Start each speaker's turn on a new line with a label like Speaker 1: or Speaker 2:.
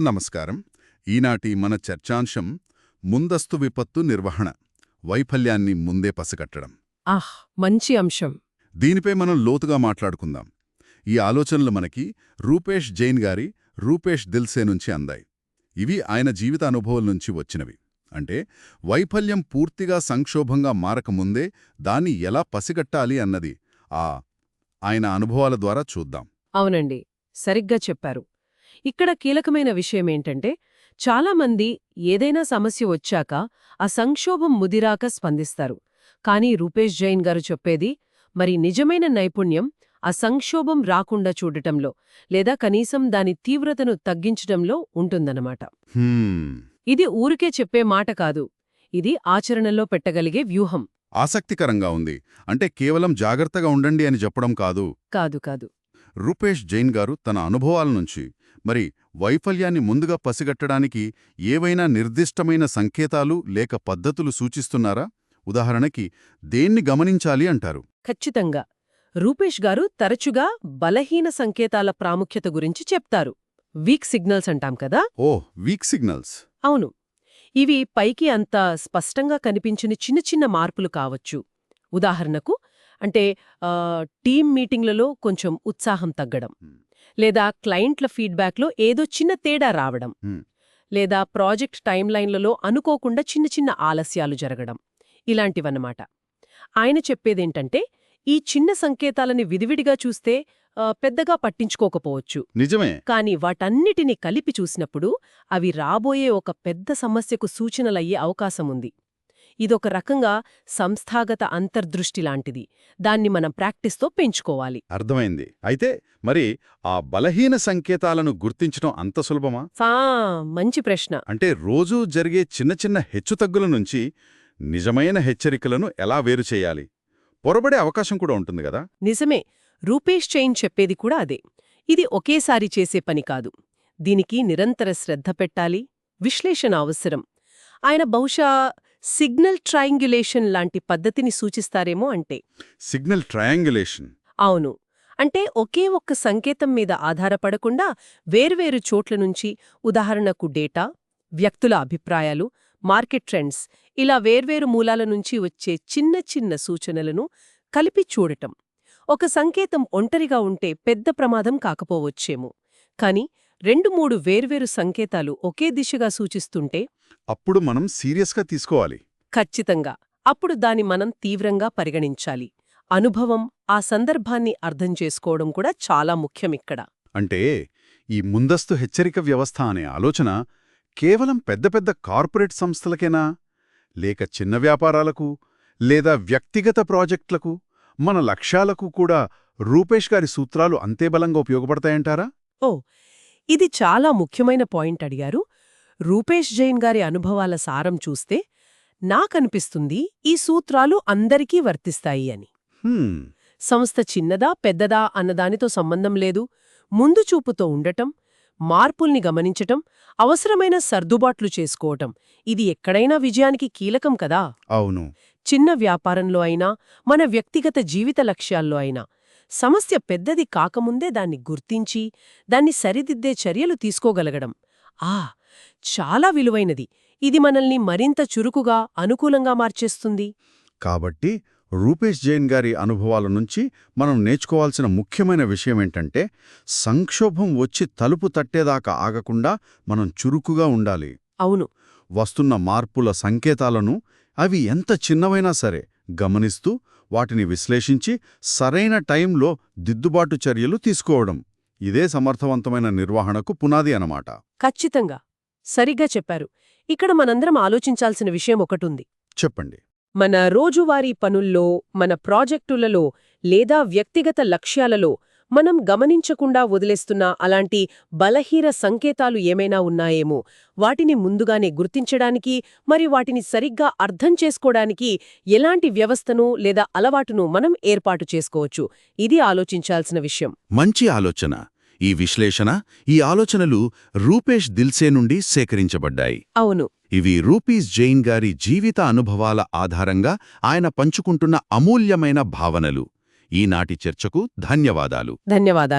Speaker 1: నమస్కారం. ఈనాటి మన చర్చాంశం ముందస్తు విపత్తు నిర్వహణ వైఫల్యాన్ని ముందే పసిగట్టడం.
Speaker 2: ఆహ్ మంచి అంశం.
Speaker 1: దీనిపై మనం లోతుగా మాట్లాడుకుందాం. ఈ ఆలోచనలు మనకి రూపేష్ జైన్ గారి రూపేష్ దిల్సే నుంచి అందాయి. ఇవి ఆయన జీవిత అనుభవం నుంచి వచ్చినవి. అంటే వైఫల్యం పూర్తిగా సంక్షోభంగా మారకముందే దాన్ని ఎలా పసిగట్టాలి అన్నది ఆ ఆయన అనుభవాల ద్వారా చూద్దాం.
Speaker 2: అవునండి. సరిగ్గా చెప్పారు. ఇక్కడ కీలకమైన విషయమేంటంటే చాలామంది ఏదైనా సమస్య వచ్చాక ఆ సంక్షోభం ముదిరాక స్పందిస్తారు. కానీ రూపేష్ జైన్ గారు చెప్పేది మరి నిజమైన నైపుణ్యం ఆ సంక్షోభం రాకుండా చూడటంలో లేదా కనీసం దాని తీవ్రతను తగ్గించటంలో ఉంటుందన్నమాట. ఇది ఊరికే చెప్పే మాట కాదు. ఇది ఆచరణలో పెట్టగలిగే వ్యూహం.
Speaker 1: ఆసక్తికరంగా ఉంది. అంటే కేవలం జాగ్రత్తగా ఉండండి అని చెప్పడం కాదు.
Speaker 2: కాదు కాదు.
Speaker 1: రూపేష్ జైన్ గారు తన అనుభవాల నుంచి మరి వైఫల్యాన్ని ముందుగా పసిగట్టడానికి ఏవైనా నిర్దిష్టమైన సంకేతాలు లేక పద్ధతులు సూచిస్తున్నారా? ఉదాహరణకి దేన్ని గమనించాలి అంటారు?
Speaker 2: ఖచ్చితంగా. రూపేష్ గారు తరచుగా బలహీన సంకేతాల ప్రాముఖ్యత గురించి చెప్తారు. వీక్ సిగ్నల్స్ అంటాం కదా?
Speaker 1: ఓ వీక్ సిగ్నల్స్.
Speaker 2: అవును. ఇవి పైకి అంత స్పష్టంగా కనిపించిన చిన్న చిన్న మార్పులు కావచ్చు. ఉదాహరణకు అంటే టీం మీటింగ్లలో కొంచెం ఉత్సాహం తగ్గడం. లేదా క్లయింట్ల ఫీడ్బ్యాక్లో ఏదో చిన్న తేడా రావడం. లేదా ప్రాజెక్ట్ టైంలైన్లలో అనుకోకుండా చిన్న చిన్న ఆలస్యాలు జరగడం ఇలాంటివన్నమాట. ఆయన చెప్పేదేంటంటే ఈ చిన్న సంకేతాలని విడివిడిగా చూస్తే పెద్దగా పట్టించుకోకపోవచ్చు.
Speaker 1: నిజమే.
Speaker 2: కానీ వాటన్నిటిని కలిపి చూసినప్పుడు అవి రాబోయే ఒక పెద్ద సమస్యకు సూచనలయ్యే అవకాశముంది. ఇదొక రకంగా సంస్థాగత అంతర్దృష్టి లాంటిది. దాన్ని మనం ప్రాక్టీస్తో పెంచుకోవాలి.
Speaker 1: అర్థమైంది. అయితే మరి ఆ బలహీన సంకేతాలను గుర్తించడం అంత సులభమా?
Speaker 2: ఫా మంచి ప్రశ్న.
Speaker 1: అంటే రోజూ జరిగే చిన్న చిన్న హెచ్చుతగ్గుల నుంచి నిజమైన హెచ్చరికలను ఎలా వేరు చేయాలి? పొరబడే అవకాశం కూడా ఉంటుంది కదా?
Speaker 2: నిజమే. రూపేష్ చైన్ చెప్పేది కూడా అదే. ఇది ఒకేసారి చేసే పని కాదు. దీనికి నిరంతర శ్రద్ధ పెట్టాలి. విశ్లేషణ అవసరం. ఆయన బహుశా సిగ్నల్ ట్రయాంగ్యులేషన్ లాంటి పద్ధతిని సూచిస్తారేమో అంటే.
Speaker 1: Signal triangulation.
Speaker 2: అవును. అంటే ఒకే ఒక్క సంకేతం మీద ఆధారపడకుండా వేర్వేరు చోట్ల నుంచి ఉదాహరణకు డేటా వ్యక్తుల అభిప్రాయాలు మార్కెట్ ట్రెండ్స్ ఇలా వేర్వేరు మూలాల నుంచి వచ్చే చిన్న చిన్న సూచనలను కలిపి చూడటం. ఒక సంకేతం ఒంటరిగా ఉంటే పెద్ద ప్రమాదం కాకపోవచ్చేమో. కాని రెండు మూడు వేర్వేరు సంకేతాలు ఒకే దిశగా సూచిస్తుంటే
Speaker 1: అప్పుడు మనం సీరియస్గా తీసుకోవాలి.
Speaker 2: ఖచ్చితంగా. అప్పుడు దాని మనం తీవ్రంగా పరిగణించాలి. అనుభవం ఆ సందర్భాన్ని అర్థం చేసుకోవడం కూడా చాలా ముఖ్యమిక్కడ
Speaker 1: అంటే ఈ ముందస్తు హెచ్చరిక వ్యవస్థ అనే ఆలోచన కేవలం పెద్ద పెద్ద కార్పొరేట్ సంస్థలకేనా? లేక చిన్న వ్యాపారాలకు లేదా వ్యక్తిగత ప్రాజెక్టులకు? మన లక్ష్యాలకు కూడా రూపేష్ గారి సూత్రాలు అంతే బలంగా ఉపయోగపడతాయంటారా?
Speaker 2: ఓ ఇది చాలా ముఖ్యమైన పాయింట్ అడిగారు. రూపేష్ జైన్ గారి అనుభవాల సారం చూస్తే నాకనిపిస్తుంది ఈ సూత్రాలు అందరికీ వర్తిస్తాయి అని. సంస్థ చిన్నదా పెద్దదా అన్నదానితో సంబంధం లేదు. ముందు చూపుతో ఉండటం మార్పుల్ని గమనించటం అవసరమైన సర్దుబాట్లు చేసుకోవటం ఇది ఎక్కడైనా విజయానికి కీలకం కదా.
Speaker 1: అవును.
Speaker 2: చిన్న వ్యాపారంలో అయినా మన వ్యక్తిగత జీవిత లక్ష్యాల్లో అయినా సమస్య పెద్దది కాకముందే దాన్ని గుర్తించి దాన్ని సరిదిద్దే చర్యలు తీసుకోగలగడం. ఆ! చాలా విలువైనది. ఇది మనల్ని మరింత చురుకుగా అనుకూలంగా మార్చేస్తుంది.
Speaker 1: కాబట్టి రూపేష్ జైన్ గారి అనుభవాల నుంచి మనం నేర్చుకోవాల్సిన ముఖ్యమైన విషయమేంటంటే సంక్షోభం వచ్చి తలుపు తట్టేదాకా ఆగకుండా మనం చురుకుగా ఉండాలి.
Speaker 2: అవును.
Speaker 1: వస్తున్న మార్పుల సంకేతాలను అవి ఎంత చిన్నవైనా సరే గమనిస్తూ వాటిని విశ్లేషించి సరైన టైంలో దిద్దుబాటు చర్యలు తీసుకోవడం. ఇదే సమర్థవంతమైన నిర్వహణకు పునాది అన్నమాట.
Speaker 2: ఖచ్చితంగా. సరిగ్గా చెప్పారు. ఇక్కడ మనందరం ఆలోచించాల్సిన విషయం ఒకటుంది.
Speaker 1: చెప్పండి.
Speaker 2: మన రోజువారీ పనుల్లో మన ప్రాజెక్టులలో లేదా వ్యక్తిగత లక్ష్యాలలో మనం గమనించకుండా వదిలేస్తున్న అలాంటి బలహీన సంకేతాలు ఏమైనా ఉన్నాయేమో? వాటిని ముందుగానే గుర్తించడానికి మరి వాటిని సరిగ్గా అర్థం చేసుకోవడానికి ఎలాంటి వ్యవస్థను లేదా అలవాటును మనం ఏర్పాటు చేసుకోవచ్చు? ఇది ఆలోచించాల్సిన విషయం.
Speaker 1: మంచి ఆలోచన. ఈ విశ్లేషణ ఈ ఆలోచనలు రూపేష్ దిల్సే నుండి సేకరించబడ్డాయి.
Speaker 2: అవును.
Speaker 1: ఇవి రూపీస్ జైన్ గారి జీవిత అనుభవాల ఆధారంగా ఆయన పంచుకుంటున్న అమూల్యమైన భావనలు. ఈనాటి చర్చకు ధన్యవాదాలు.
Speaker 2: ధన్యవాదాలు.